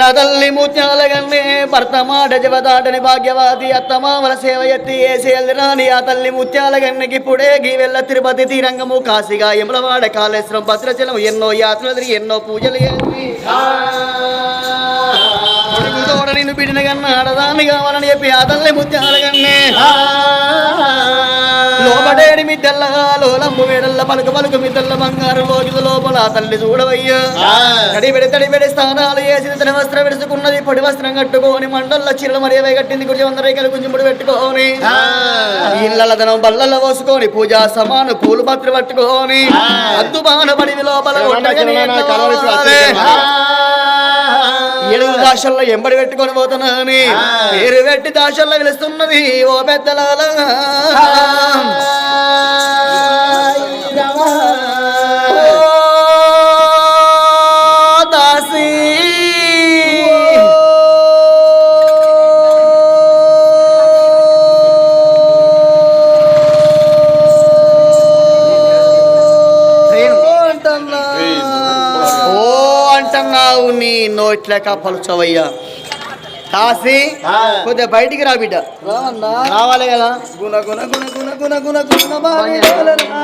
నా తల్లి ముత్యాల గన్నే భర్త మాట జవదాటని భాగ్యవాది అత్తమామల సేవ ఎత్తి ఏసేల్ది రాని ఆ తల్లి ముత్యాల గన్నెకి పుడే గీవెల్ల తిరుపతి తీరంగము కాశీగా యమలవాడ కాళేశ్వరం భద్రాచలం ఎన్నో యాత్రలు తిరిగి ఎన్నో పూజలు చేసి. నిన్ను కన్నా ఆడదాన్ని కావాలని చెప్పి ఆ తల్లి ముత్యాల గన్నే లోపడేడి మిద్దెల్లగా లోలంబు వేడల్ల పలుకు పలుకు మిద్దెల్ల బంగారు లోకిల లోపల తల్లి చూడవయ్యా. తడిబెడి తడిబెడి స్థానాలు వేసి తన వస్త్రం విడుచుకున్నది పొడి వస్త్రం కట్టుకొని మండల్ల చీరలు మరి కట్టింది గుడి వంద రేఖలు గుంజుముడు పెట్టుకొని. ఇళ్ళ ధనం బల్లల పోసుకొని పూజా సమాను పూలు పత్రి పట్టుకొని అద్దుబాన పడి లోపల దాశల్లో ఎంబడి పెట్టుకొని పోతున్నాని పేరు పెట్టి దాశల్లో పిలుస్తున్నది ఓ పెద్దల నోట్ల కప్పలుచవయ్యా కాసి కొద్దిగా బయటికి రా బిడ్డ. రావాలి కదా? గుణ గుణ గుణ గుణ గుణ గుణ గుణ. ఆ,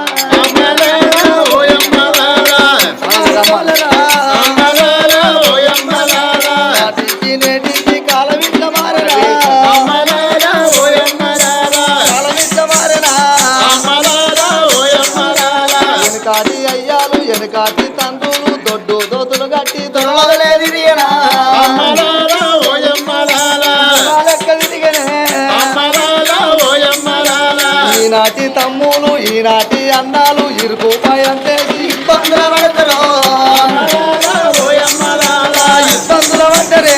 ఈనాటి అన్నాలు ఇరుకు పయంతే ఇబ్బందుల పడతారు. ఇబ్బందుల పడ్డరే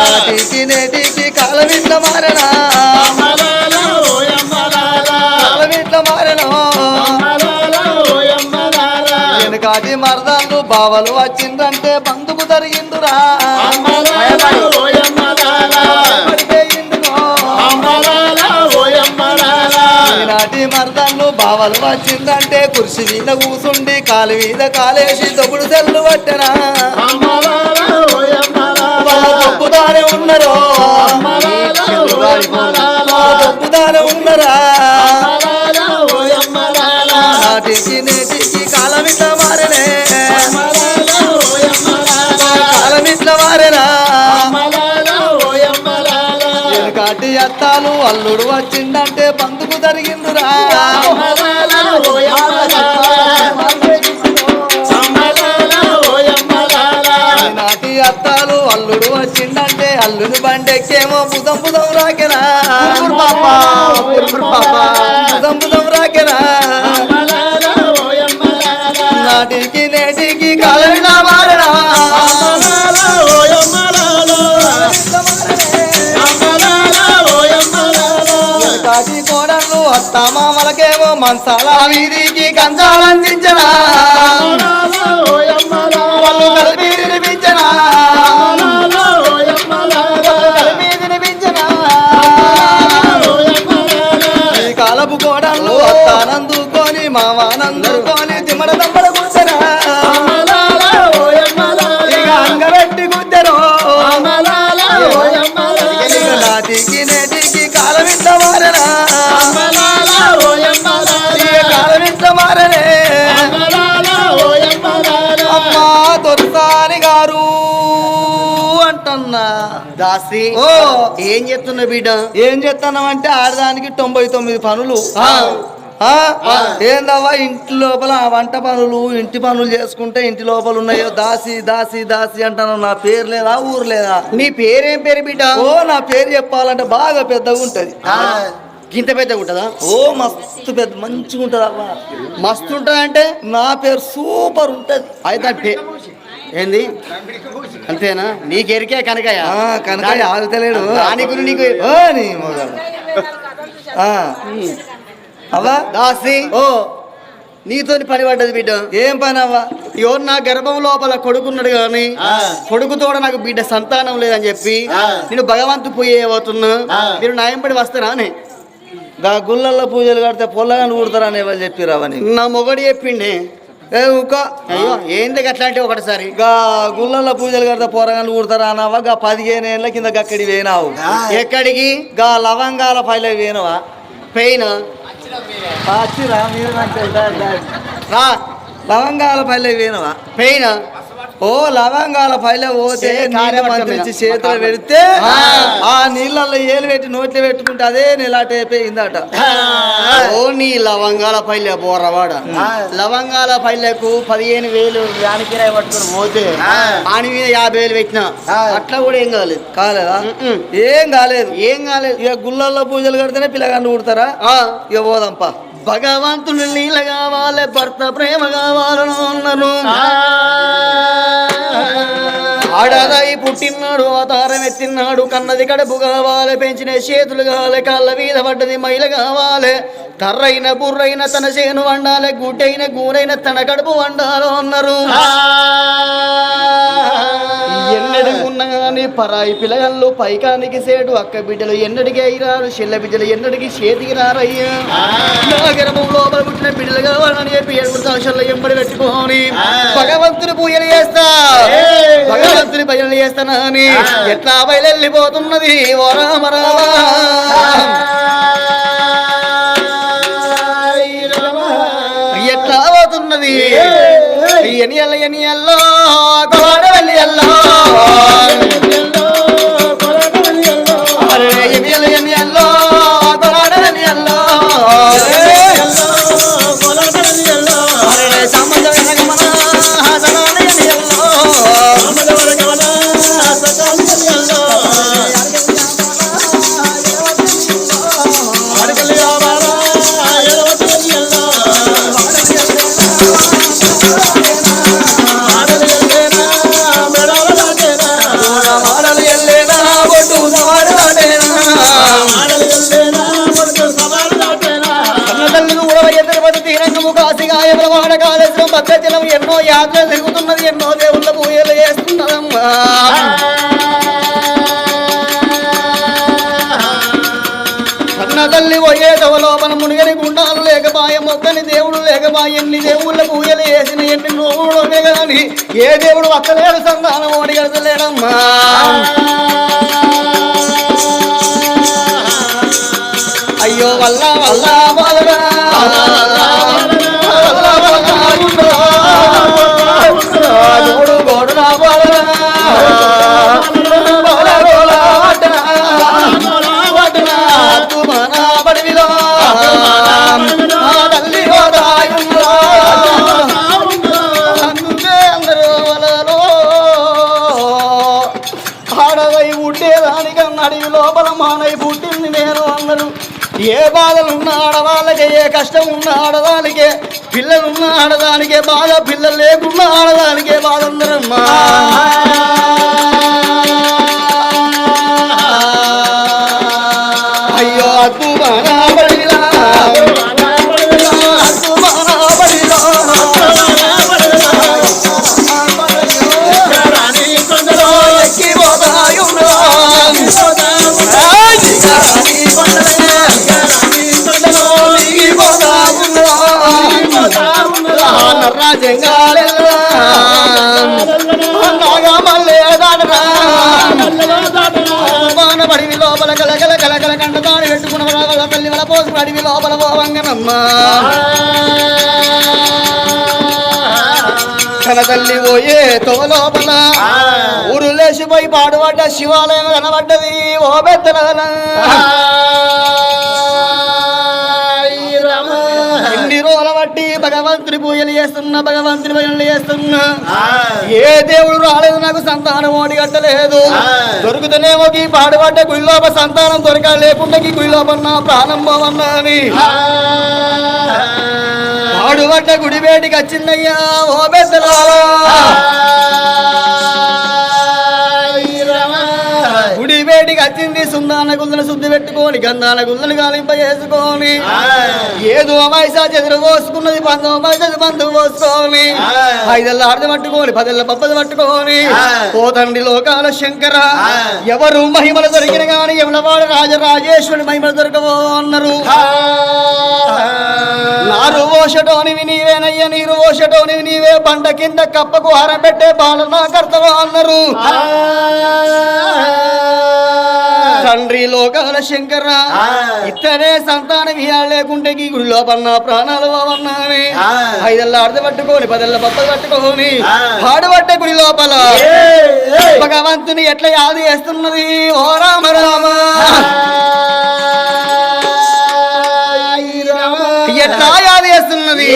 నాటికి నేటికి కాలం ఇట్లా మారనా. కాలం ఇట్లా మారనా. వెనకాటి మరదాలు బావలు వచ్చిందంటే బంధుకు జరిగిందురా బావలు వచ్చిందంటే కుర్చీ మీద కూసుండి కాలు మీద కాలేసి తొగుడు తెల్లు పట్టనా? తప్పుదానే ఉన్నరో? తప్పుదానే ఉన్నరా? నాటికి అత్తాలు అల్లుడు వచ్చిందంటే బంధుకు జరిగిందురా. నాటి అత్తాలు అల్లుడు వచ్చిందంటే అల్లుని బండెక్కేమో బుధం బుధం రాకెనా బుధం బుధం రాకెనా నాటికి నేటికి కాలమిలా మంచాల వీధికి కంచాలందించనా? వాళ్ళు కలిపి వినిపించనా ఈ కాలపు కోడళ్ళు అత్తానందుకొని దాసి ఓ. ఏం చెప్తున్నా బిడ్డ? ఏం చేస్తున్నామంటే ఆడదానికి తొంభై తొమ్మిది పనులు? ఏందవ్వా ఇంటి లోపల వంట పనులు ఇంటి పనులు చేసుకుంటే ఇంటి లోపల ఉన్నాయో దాసి దాసి దాసి అంటాను. నా పేరు లేదా ఊరు లేదా? నీ పేరేం పేరు బిడ్డ? ఓ నా పేరు చెప్పాలంటే బాగా పెద్దగా ఉంటది. గింత పెద్దగా ఉంటుందా? ఓ మస్తు పెద్ద మంచిగా ఉంటది అవ్వ మస్తు ఉంటుందంటే? నా పేరు సూపర్ ఉంటది. అయితే ఏంది? అంతేనా? నీకెరికే కనకయ్య. కనకయ్య ఆగుతలేడు. దాని గురించి నీకు ఓ నీ మొగలు. ఆ. అవ్వా? దాసి. ఓ. నీతోని పని పడ్డది బిడ్డ. ఏం పని అవ్వా? ఎవరు నా గర్భం లోపల కొడుకున్నాడు కానీ కొడుకుతోడ నాకు బిడ్డ సంతానం లేదని చెప్పి నేను భగవంతు పోయే అవుతున్నా. మీరు నాయంపడి వస్తారా అని. గుళ్ళల్లో పూజలు కడితే పొల్లగాని ఊడతారని ఎవరు చెప్పిరావని నా మొగడు చెప్పిండే ఏ ఊక అయ్యో ఏంది అట్లాంటి ఒకటిసారి? గా గుళ్ళల్లో పూజలు కడితే పోరగాళ్ళు ఊడతారా అన్నావా? గా పదిహేను ఏళ్ళ కింద గక్కడి వేనావు. ఎక్కడికి? గా లవంగాల పైల వేనవా? పెయిన్? రా. లవంగాల పైల వేనవా? పెయిన్. ఓ లవంగాల పైల పోతే మంత్రించి మీద. చేతులు పెడితే ఆ. నీళ్ళల్లో ఏలు పెట్టి నోట్లో పెట్టుకుంటే అదే నిలాటైపోయిందట ఓ నీ లవంగాల పల్లె బోరవాడ లవంగాల పల్లెకు పదిహేను వేలు వ్యాన్ కిరాయి పట్టుకుని పోతే ఆని మీద యాభై వేలు పెట్టినా. అట్లా కూడా ఏం కాలేదు. కాలేదా. ఏం కాలేదు. ఏం కాలేదు. ఇక గుళ్ళల్లో పూజలు కడితేనే పిల్లగాళ్ళు ఊడతారా ఆ, ఇక పోదాంపా. భగవంతుని నీళ్ళ కావాలి భర్త ప్రేమ కావాలను అన్నను ఆడదాయి పుట్టినాడు అవతారం ఎత్తినాడు కన్నది కడుపు కావాలి పెంచిన చేతులు కావాలి కాళ్ళ మీద పడ్డది మైల కావాలి. కర్రైన బుర్రైన తన చేను వండాలి గుడ్డైన గూరైన తన కడుపు వండాలి అన్నారు. కానీ పరాయి పిల్లగాళ్ళు పైకానికి సేటు అక్క బిడ్డలు ఎన్నడికి అయిరారు చెల్ల బిడ్డలు ఎన్నడికి చేతికి రారయ్యా? లోపల పుట్టిన బిడ్డలు కావాలని చెప్పి ఏడుగురు సంవత్సరాలు ఎంబడి పెట్టుకోని భగవంతుని పూజలు చేస్తా. భగవంతుని భజనలు చేస్తానా అని ఎట్లా బయలుపోతున్నది ఓ రామ. యాత్ర ఎన్నో యాత్రలు తిరుగుతున్నది ఎన్నో దేవుళ్ళ పూజలు చేస్తున్నదమ్మా. తల్లి పోయే లోపల మునిగని గుండాలు లేకపాయ మొక్కని దేవుడు లేకపాయ ఎన్ని దేవుళ్ళ పూజలు వేసిన ఎన్ని నోవులు కానీ ఏ దేవుడు అక్కలేడు సంతానం అడిగడలేడమ్మా అయ్యో వల్ల వల్ల బాలరా. ఏ బాధలున్న ఆడవాళ్ళకే ఏ కష్టం ఉన్న ఆడదానికే పిల్లలున్న ఆడదానికే బాధ పిల్లలు లేకున్న ఆడదానికే బాధ అందరమ్మా అయ్యో అద్భుతమా బడిలా బడివి లోపల కలకల కలకల కంటతాడు పెట్టుకున్న తల్లి వల పోసు అడివి లోపల పోవంగనమ్మ తన తల్లి పోయే తో లోపల ఊరు లేచిపోయి పాడుపడ్డ శివాలయం కనబడ్డది ఓ పెద్దల ఇన్ని రోజుల బట్టి భగవంతుని పూజలు చేస్తున్నా భగవంతుని భజనలు చేస్తున్నా. ఏ దేవుడు రాలేదు నాకు సంతానం ఓడి కట్టలేదు. దొరుకుతూనేమో ఈ పాడుపడ్డ గుళ్ళోప సంతానం దొరక లేకుండా ఈ గుళ్ళోప నా ప్రాణం పోవన్నాని పాడుపడ్డ గుడి వేటికి వచ్చిందయ్యా ఓ పెద్దలా సుందాన గుల్లని శుద్ధి పెట్టుకొని గంధాన గుల్లని గాలింప చేసుకొని ఏదో అమాయిసా చెదురు పోసుకున్నది పందు అమాయిసా బంధువు పోసుకొని ఐదెల్ల ఆడది పట్టుకొని పదెల్ల పప్పది పట్టుకొని పోతండి లోకాల శంకర. ఎవరు మహిమలు దొరికిన గాని ఎవలవాడు రాజరాజేశ్వరుని మహిమలు దొరకవో అన్నారు. నారు ఓషటోనివి నీవేనయ్య నీరు ఓషటోనివి నీవే బండ కింద కప్పకు హారం పెట్టే బాల నా కర్తవా అన్నారు తండ్రి లోకాల శంకర. ఇతనే సంతానం ఇయ్యాలి లేకుంటే ఈ గుడిలో పన్న ప్రాణాలు అవన్నాని ఐదెల్ల అర్థ పట్టుకొని పదెల్ల పప్పలు పట్టుకొని పాడుపట్టే గుడి లోపల భగవంతుని ఎట్లా యాది చేస్తున్నది? ఓ రామ రామ. ఎట్లా యాది చేస్తున్నది?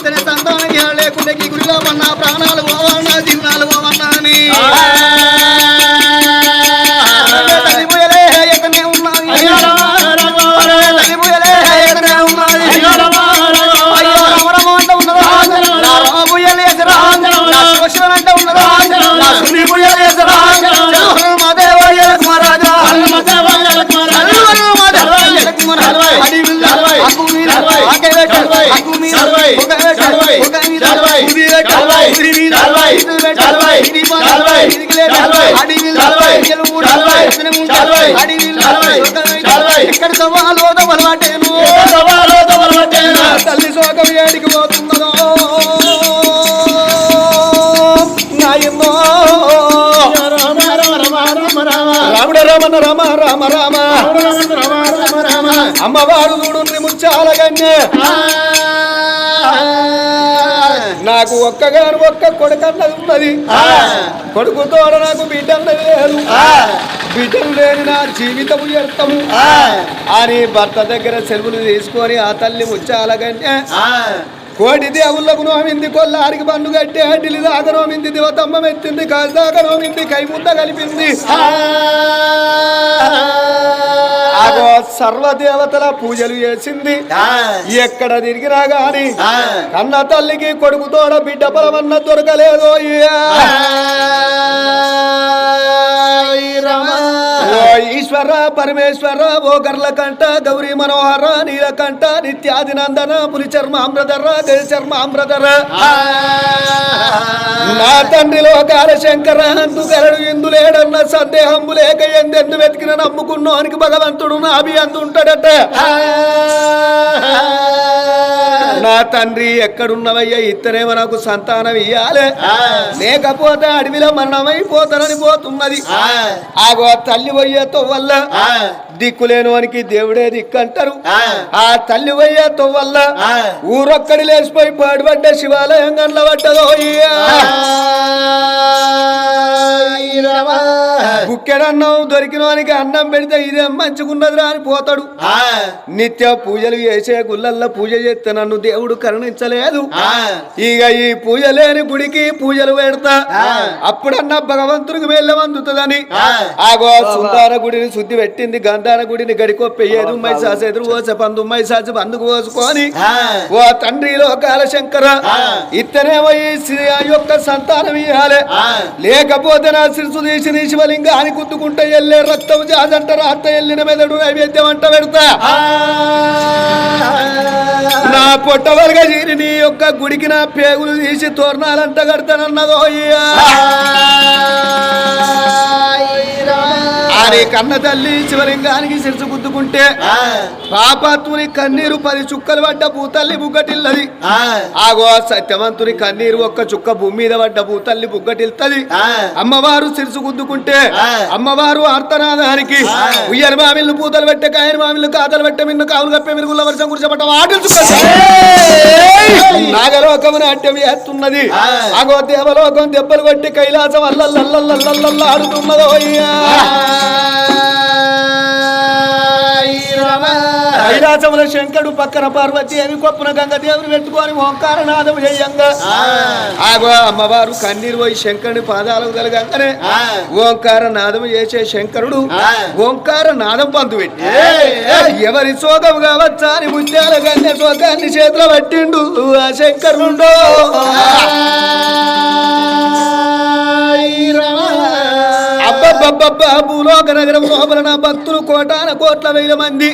ఇతని సంతానం ఇహ లేకుంటే ఈ ఎక్కడ సవాలో అలవాటేను తల్లి శోకం ఏడికి పోతున్నదో నాయన్నో రాముడ రామన్న రామ రామ రామ అమ్మవారు చూడు ముచ్చాల కన్యే. నాకు ఒక్కగాను ఒక్క కొడుకన్నది ఉన్నది. కొడుకుతో నాకు బిడ్డ అన్నది లేదు. బిడ్డలు లేని నా జీవితము వ్యర్థము. అని భర్త దగ్గర సెలవులు తీసుకొని ఆ తల్లి ముచ్చాలగంటే కోటి దేవుళ్ళకు నోమింది కొల్లారికి పన్ను కట్టి అడ్డిలి దాకా నోమింది దివతమ్మ ఎత్తింది దాకా నోమింది కై ముద్ద కలిపింది. ఆగో సర్వదేవతల పూజలు చేసింది. ఎక్కడ తిరిగినా గాని కన్న తల్లికి కొడుకు తోడ బిడ్డ బలమన్న దొరకలేదు ఓ ఈశ్వర పరమేశ్వర ఓ గర్ల కంట గౌరీ మనోహర నీలకంఠ నిత్యాది నందన పులి చర్మామృతర గజ చర్మామృతర నా తండ్రిలో కాల శంకర అందు గరడు ఇందులేడన్న సందేహంబు లేక ఎందెందు వెతికిన నమ్ముకున్నోనికి భగవంతుడు నాభి అందుంటాడట. నా తండ్రి ఎక్కడున్నవయ్యా? ఇత్తనేమో నాకు సంతానం ఇయ్యాలే. లేకపోతే అడవిలో మరణమైపోతానని పోతున్నది. ఆగో తల్లి పోయేతో వల్ల దిక్కులేను వానికి దేవుడే దిక్కంటారు. ఆ. తల్లి పోయేతో వల్ల ఊరొక్కడి లేచిపోయి పాడుపడ్డ శివాలయం గండ్ల పడ్డదో బుక్కెడన్నం దొరికిన వానికి అన్నం పెడితే ఇదే మంచిగున్నదిరా అని పోతాడు. నిత్య పూజలు చేసే గుళ్ళల్లో పూజ చేస్తే నన్ను దేవుడు కరుణించలేదు. ఇక ఈ పూజ లేని గుడికి పూజలు పెడతా. అప్పుడన్నా భగవంతుడికి వెళ్ళ అందుతుందని. ఆగో సుందార గుడిని శుద్ధి పెట్టింది గంధార గుడిని గడికొప్పేయేది మైసాస ఎదురు పోసే పందు మైసాసి బందుకు పోసుకొని ఓ తండ్రి లోకాల శంకర ఆ. యొక్క సంతానం ఇవ్వాలి లేకపోతే నా శిరసు తీసి నీ శివలింగాన్ని కుట్టుకుంటే వెళ్ళే రక్తం జాదంట రాత వెళ్ళిన మెదడు నైవేద్యం అంట పెడతా. నా పొట్ట వరగ చీరి నీ యొక్క గుడికి నా పేగులు తీసి తోరణాలంట కడతానన్నదో అయ్యా. అని కన్న తల్లి శివలింగానికి శిరసు గుద్దుకుంటే పాపాత్ముని కన్నీరు పది చుక్కలు పడ్డ భూతల్లి బుగ్గటిల్లది. ఆగో సత్యవంతుని కన్నీరు ఒక్క చుక్క భూమి మీద పడ్డ భూతల్లి బుగ్గటిల్తది అమ్మవారు శిరసు గుద్దుకుంటే అమ్మవారు ఆర్తనాదానికి ఉయ్యని మామిళ్ళు పూతలు పెట్టే కాయని మామిళ్ళు కాతలు పెట్టే మిన్ను కావులు కప్పే మిరుగుల వర్షం కురిచబట్ట నాగలోకముని అడ్డం వేస్తున్నది. ఆగో దేవలోకం దెబ్బలు కొట్టి కైలాసం అల్లల్లల్లల్లల్లల్ల ఆడుతున్నదో అయ్యా కైలాసముల శంకరుడు పక్కన పార్వతి అని కొప్పున గంగ దేవుని పెట్టుకొని ఓంకారనాదం చేయంగా. ఆగో అమ్మవారు కన్నీరు పోయి శంకరుని పాదాలకు కలగంగానే ఓంకార నాదం చేసే శంకరుడు ఓంకార నాదం పంతు పెట్టి. ఎవరి శోకం కావచ్చా అని ముత్యాల గన్నె శోకాన్ని చేతుల పట్టిండు ఆ శంకరుండో భూలోక నగరం లోపల నా భక్తులు కోటాన కోట్ల వేల మంది.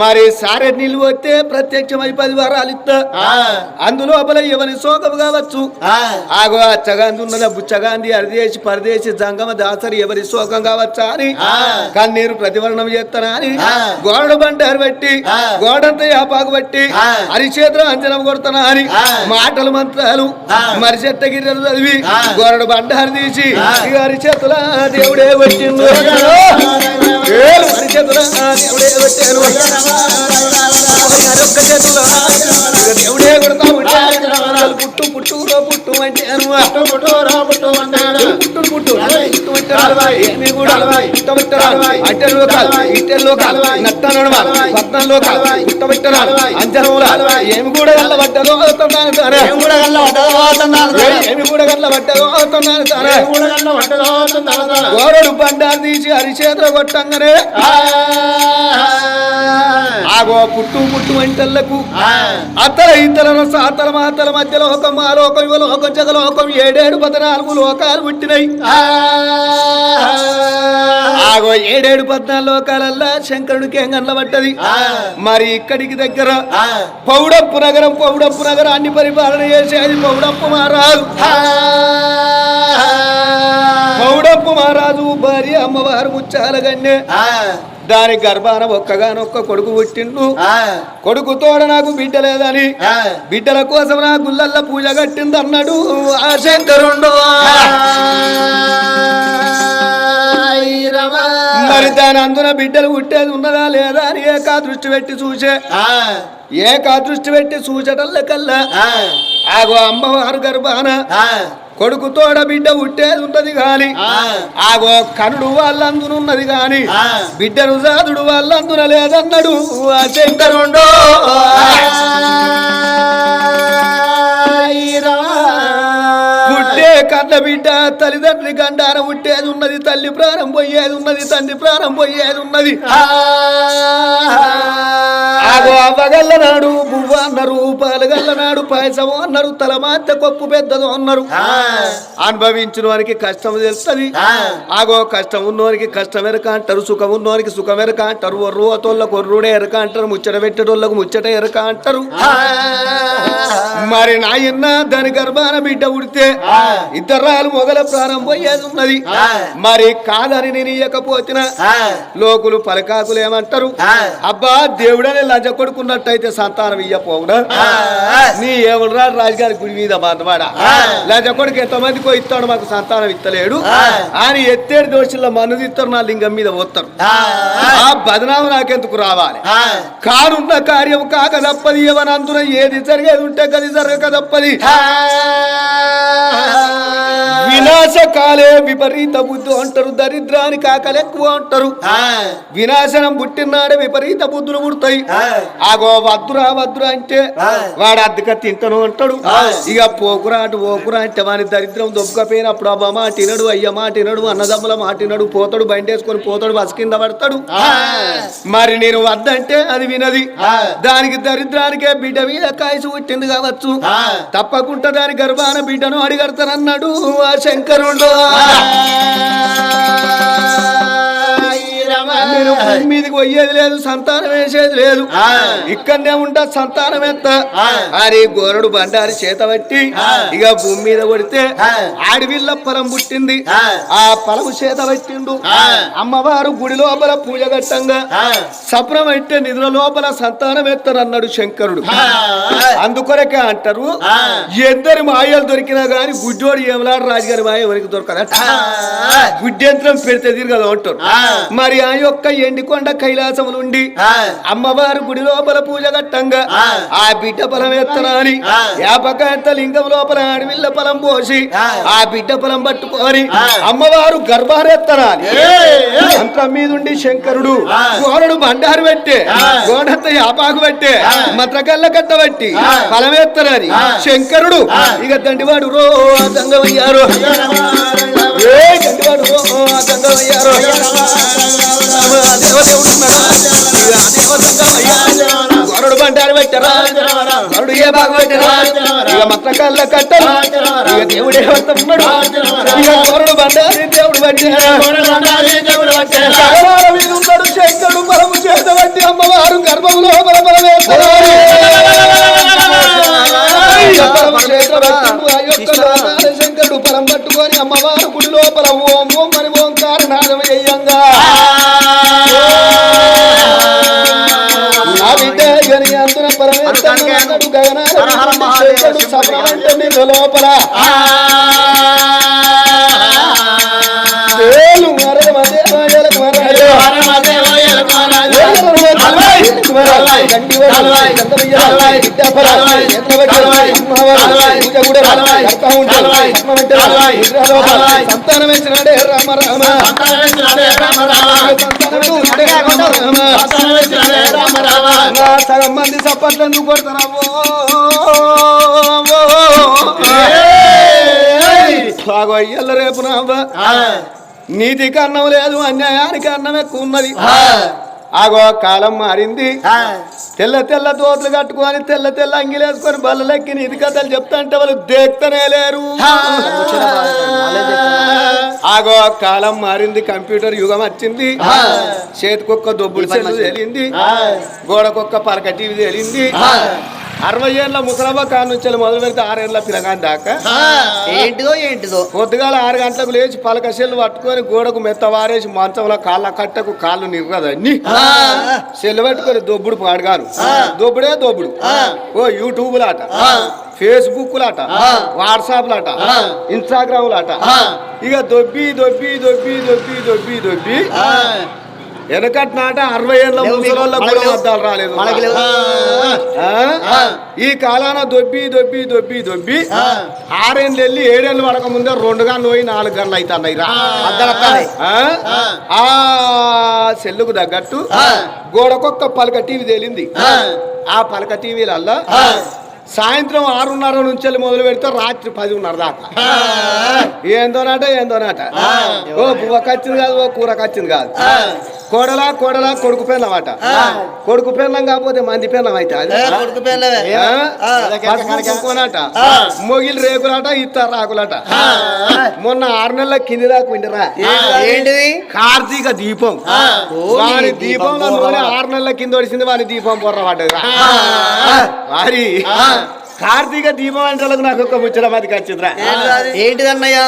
మరి సారె నీళ్ళు వస్తే ప్రత్యక్షమై పది వారాలు ఇస్తా. అందులోపల ఎవరి శోకం కావచ్చు? ఆగో అచ్చగాంది ఉన్నదా బుచ్చగాంది అరిదేశి పరదేశి జంగమ దాసరి ఎవరి శోకం కావచ్చా అని. కన్నీరు ప్రతివర్ణం చేస్తానా అని. గోడ బండారు పెట్టి గోడంతా యాపాకు బట్టి అరిచేతులు అంజనం కొడతానా అని. మాటలు మంత్రాలు మరి చెట్ట గిర్రెలు చదివి గోరడు బండారు తీసి. ఇక అరిచేతుల దేవుడే వచ్చిండు. వచ్చాను అరొక్క చేతుల దేవుడే కొడతా ఉంటాడు పుట్టు పుట్టులో పుట్టు అంటే పుట్టు పుట్టు పుట్టు పుట్టు కూడా పుట్టబెట్టరాలు అట్టె లోకాలు ఇట్టె లోకాలు నట్ట నడమ పట్నం లోకాలు పుట్టబెట్టరాలు అంజనముల ఏమి కూడా గల్ల పడ్డదో అవుతున్నాను తానే. ఏమి కూడా గల్ల పడ్డదో అవుతున్నాను తానే. గోరడు బండారు తీసి కొట్టంగానే. ఆగో పుట్టు పుట్టు వంటలకు అత్తల ఇత్తల సాతల మాతల మధ్య లోకం ఆ లోకం ఇవ లోకం జగలోకం ఏడేడు పద్నాలుగు లోకాలు పుట్టినాయి ఆగో ఏడేడు పద్నాలుగు లోకాలల్లా శంకరుడికి ఎంగన్ల పట్టది మరి ఇక్కడికి దగ్గర పౌడప్పు నగరం పౌడప్పు నగరాన్ని పరిపాలన చేసేది పౌడప్పు మహారాజు. పౌడప్పు మహారాజు భార్య అమ్మవారు ముచ్చాలగన్నే దాని గర్భాన ఒక్కగానొక్క కొడుకు పుట్టిండు. కొడుకు తోడ నాకు బిడ్డ లేదని బిడ్డల కోసం నా గుళ్ళల్ల పూజ కట్టింది అన్నాడు ఆ శంకరుండు. మరి దాని దాని అందున బిడ్డలు పుట్టేది ఉన్నదా లేదా అని ఏకా దృష్టి పెట్టి చూసే. ఏకా దృష్టి పెట్టి చూచటల్ల కల్లా ఆగో అమ్మవారు గర్భాన కొడుకు తోడ బిడ్డ పుట్టేది ఉన్నది గాని ఆగో కనుడు వాళ్ళందునున్నది గాని బిడ్డను జాదుడు వాళ్ళందున లేదన్నాడు. ఆ శంకరుండో. కన్న బిడ్డ తల్లిదండ్రి గండారం ఉట్టేది ఉన్నది తల్లి ప్రాణం పోయేది ఉన్నది తండ్రి ప్రాణం పోయేది ఉన్నది ఆగో బువ్వ అన్నారు పాలగల్ల నాడు పాయసం అన్నారు తలమాత కొప్పు పెద్దదు అన్నారు. అనుభవించిన వారికి కష్టం తెలుస్తుంది. ఆగో కష్టం ఉన్నవారికి కష్టం ఎరక అంటారు సుఖం ఉన్నవారికి సుఖం ఎరక అంటారు ఒర్రువతోళ్ళకు ఒర్రుడే ఎరక అంటారు ముచ్చట పెట్టేటోళ్ళకు ముచ్చట ఎరక అంటారు. మరి నాయన్న దాని గర్భాన బిడ్డ ఉడితే ఇద్దరాలు మొగల పోయేది ఉన్నది. మరి కాదని నేను ఇయ్యకపోతిన? లోకులు పలకాకులు ఏమంటారు? అబ్బా దేవుడనే కొడుకున్నట్టయితే సంతానం ఇయ్యపోవునా నీ ఎవడురా? రాజుగారి గుడి మీద బాధవాడ లంచ కొడుకు ఎంతమందికో ఇస్తాడు మాకు సంతానం ఇత్తలేడు అని ఎత్తేడు దోషుల్లో మనుది ఇస్తారు నా లింగం మీద పోతారు ఆ బదనాము నాకెందుకు రావాలి? కానున్న కార్యం కాక తప్పది ఏమని అందున ఏది జరిగేది ఉంటే గది జరగక తప్పది. వినాశకాలే విపరీత బుద్ధి అంటారు దరిద్రానికి ఆకలి ఎక్కువ అంటారు వినాశనం పుట్టినాడే విపరీత బుద్ధులు పుడతాయి. ఆగో వద్దురా వద్దురా అంటే వాడు అద్దెక తింటాను అంటాడు. ఇక పోకురా అటు పోకురా అంటే వాని దరిద్రం దొబ్బకపోయినప్పుడు అబ్బా మాటినడు అయ్య మాటినడు అన్నదమ్ముల మాటినడు పోతాడు బండేసుకొని పోతాడు బస్ కింద పడతాడు మరి నేను వద్దంటే అది వినది. దానికి దరిద్రానికే బిడ్డ మీద కాయసు పుట్టింది కావచ్చు. తప్పకుండా దాని గర్భాన బిడ్డను అడిగడతానన్నాడు ఆ శంకరుడు. భూమి మీదకి పోయేది లేదు సంతానం వేసేది లేదు. ఇక్కడనే ఉంటా సంతానం ఎత్త అరే గోరడు బండారి చేత పట్టి ఇక భూమి మీద కొడితే ఆడవిల్ల పొలం పుట్టింది. ఆ. పొలము చేత పట్టిండు. అమ్మవారు గుడి లోపల పూజ గట్టంగా సప్రం అయితే నిధుల లోపల సంతానం ఎత్తనన్నాడు శంకరుడు. అందుకొరకే అంటారు ఎందరి మాయలు దొరికినా గాని గుడ్డోడు ఏమలాడు రాజుగారి మాయ ఎవరికి దొరకదట. గుడ్డెంత్రం పెడితే తిరగదు అంటారు. మరి ఆ యొక్క ఎండికొండ కైలాసం నుండి అమ్మవారు గుడి లోపల పూజ గట్టంగా ఆ. బిడ్డ పొలం ఎత్తనాని లింగం లోపల అడవిల్ల పొలం పోసి ఆ. బిడ్డ పొలం పట్టుకొని అమ్మవారు గర్భారెత్తనాని అంత మీదుండి శంకరుడు గోడడు బండారు పెట్టే గోడంత యాపాకు పెట్టే మత్రకల్ల కట్టబట్టి ఫలమేత్తనని శంకరుడు ఇక దండివాడు రో దంగమయ్యారు ఏ దండివాడు రో దంగమయ్యారు దేవదేవుడు ఉన్నాడా? ఇక ఆ దేవదంగమయ్యారు. గోడడు బండారు పెట్టరా గరుడు ఏ బాగు పెట్టరా ఇక మత్రకల్ల కట్టరు ఇక దేవుడే వస్తున్నాడు ఇక గోరడు బండారి దేవుడు శంకరుడు చేత అమ్మవారు గర్భంలో బలబలమే శంకరుడు పరం పట్టుకొని అమ్మవారు గుడి లోపల అందున పరమేశ్వరుడు గగనాల శంకరుడు సప్రమంటే నిన్ను లోపల. ఏలు మరల మదేవాయలకు మరల సంతానం ఇచ్చినాడే రామ రామ. నా సగం మంది సప్పట్లు ఎందుకు బాగో అయ్యల్ల రేపు రావ నీతికి అన్నం లేదు అన్యాయానికి అన్నం ఎక్కువ ఉన్నది. ఆగో కాలం మారింది. తెల్ల తెల్ల దోతులు కట్టుకొని తెల్ల తెల్ల అంగిలేసుకొని బల్లలెక్కి నీతి కథలు చెప్తా అంటే వాళ్ళు దేక్తనే లేరు. ఆగో కాలం మారింది కంప్యూటర్ యుగం వచ్చింది. చేతికొక్క దొబ్బుడు సెల్లు తేలింది గోడకొక్క పలక టీవీ తేలింది. అరవై ఏళ్ళ ముసలమ్మ కాను నుంచి మొదలు పెడితే ఆరేళ్ళ పిల్లగాని దాకా. ఏంటిదో ఏంటిదో. పొద్దుగాల ఆరు గంటలకు లేచి పలక సెల్లు పట్టుకొని గోడకు మెత్త వారేసి మంచంలో కాళ్ళ కట్టకు కాళ్ళు నిర్రదన్ని సెల్లు పట్టుకొని దొబ్బుడు పాడగాను. దొబ్బుడే దొబ్బుడు. ఓ యూట్యూబ్ లాట ఫేస్బుక్ లాట వాట్సాప్ లాట ఇన్స్టాగ్రామ్ లాట ఇక దొబ్బి దొబ్బి దొబ్బి దొబ్బి దొబ్బి దొబ్బి వెనకటి నాట అరవై ఏళ్ళ. ముసలోళ్ళకు కూడా. అద్దాలు రాలేదు? ఈ కాలాన దొబ్బి దొబ్బి దొబ్బి దొబ్బి ఆరేళ్ళు వెళ్ళి ఏడేళ్ళు పడక ముందే రెండు గంటలు పోయి నాలుగు గంటలు అవుతున్నాయి? ఆ. సెల్లుకు తగ్గట్టు గోడకొక్క పలక టీవీ తేలింది. ఆ. పలక టీవీలల్లా సాయంత్రం ఆరున్నర నుంచి వెళ్ళి మొదలు పెడితే రాత్రి పదిన్నర దాకా. ఏందోనాట ఏందోనాట? ఓ పువ్వ కచ్చింది కాదు ఓ కూర కచ్చింది కాదు. కోడలా కోడలా కొడుకు పెళ్ళమాట కొడుకు పెళ్ళం కాకపోతే మంది పెళ్ళం అయితే అది. కొడుకు పిల్లవే ఆ? పసుపు కుంకుమనట. మొగిలి రేకులట ఇత్త రాకులట. మొన్న ఆరు నెలల కింది దాకా ఏంటిది? కార్తీక దీపం. వారి దీపంలో నూనె ఆరు నెలల కింద వచ్చింది వారి దీపం పొర్ర పడ్డది వారి కార్తీక దీపం అంటే నాకు ఒక ముచ్చట మతికి వచ్చిందిరా ఏంటిదన్నయ్యా?